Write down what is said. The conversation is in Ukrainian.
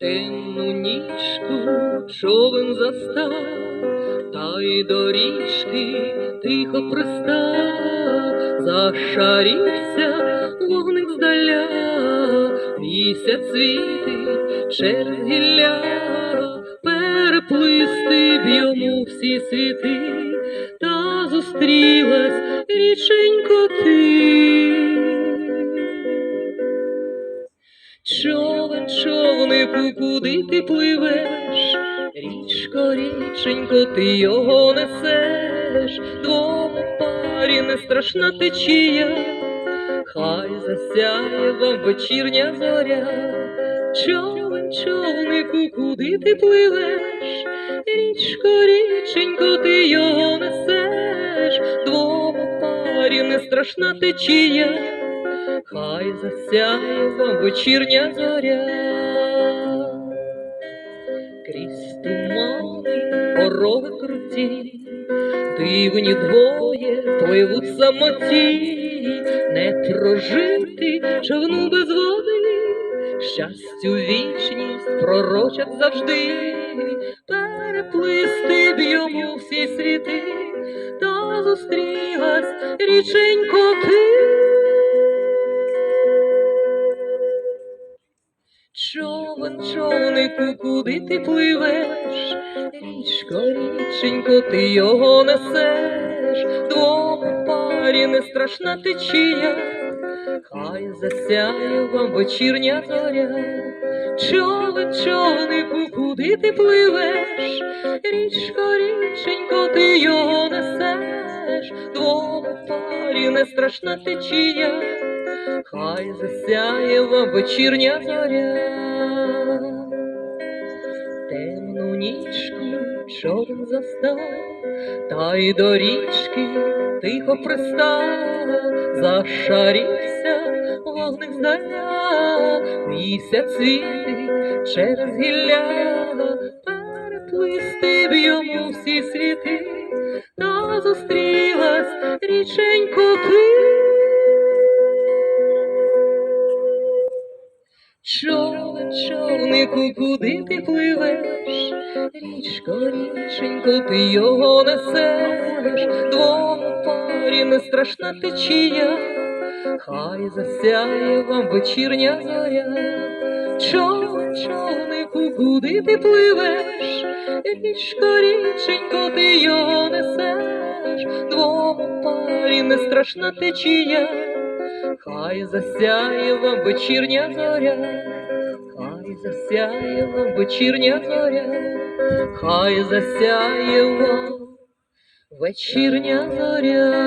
Темну нічку човен застав, та й доріжки тихо пристав, зашарівся вогник здаля, місяць світить через гілля, б йому всі світи, та зустрілась річенько ти. Човен, човнику, куди ти пливеш? Річко, річенько, ти його несеш, двом парі не страшна течія, хай засяє вам вечірня зоря. Човен, човнику, куди ти пливеш? Річко, річенько, ти його несеш, двом парі не страшна течія. Хай засяє вам вечірня зоря, крізь тумани, пороги круті, дивні двоє пливуть самоті, не прожити човну без води, щастю вічність пророчать завжди, переплисти б йому всі світи, та зустрілась річенько ти. Човен, човнику, куди ти пливеш? Річко, річенько, ти його несеш, двом парі не страшна течія, хай засяє вам вечірня зоря. Човен, човнику, куди ти пливеш? Річко, річенько, ти його несеш, двом парі не страшна течія. Хай засяє вам вечірня зоря, темну нічку човен застав, та й до річки тихо пристав, зашарівся вогник здаля, місяць світить через гілля, переплисти б йому всі світи, та зустрілась річенько ти. Човнику, куди ти пливеш? Річко, річенько, ти його несеш, двом парі не страшна течія, хай засяє вам вечірня зоря. Човен, човнику, куди ти пливеш? Річко, річенько, ти його несеш, двом парі не страшна течія. Хай засяє вам вечірня зоря, хай засяє вам вечірня зоря, хай засяє вам вечірня зоря.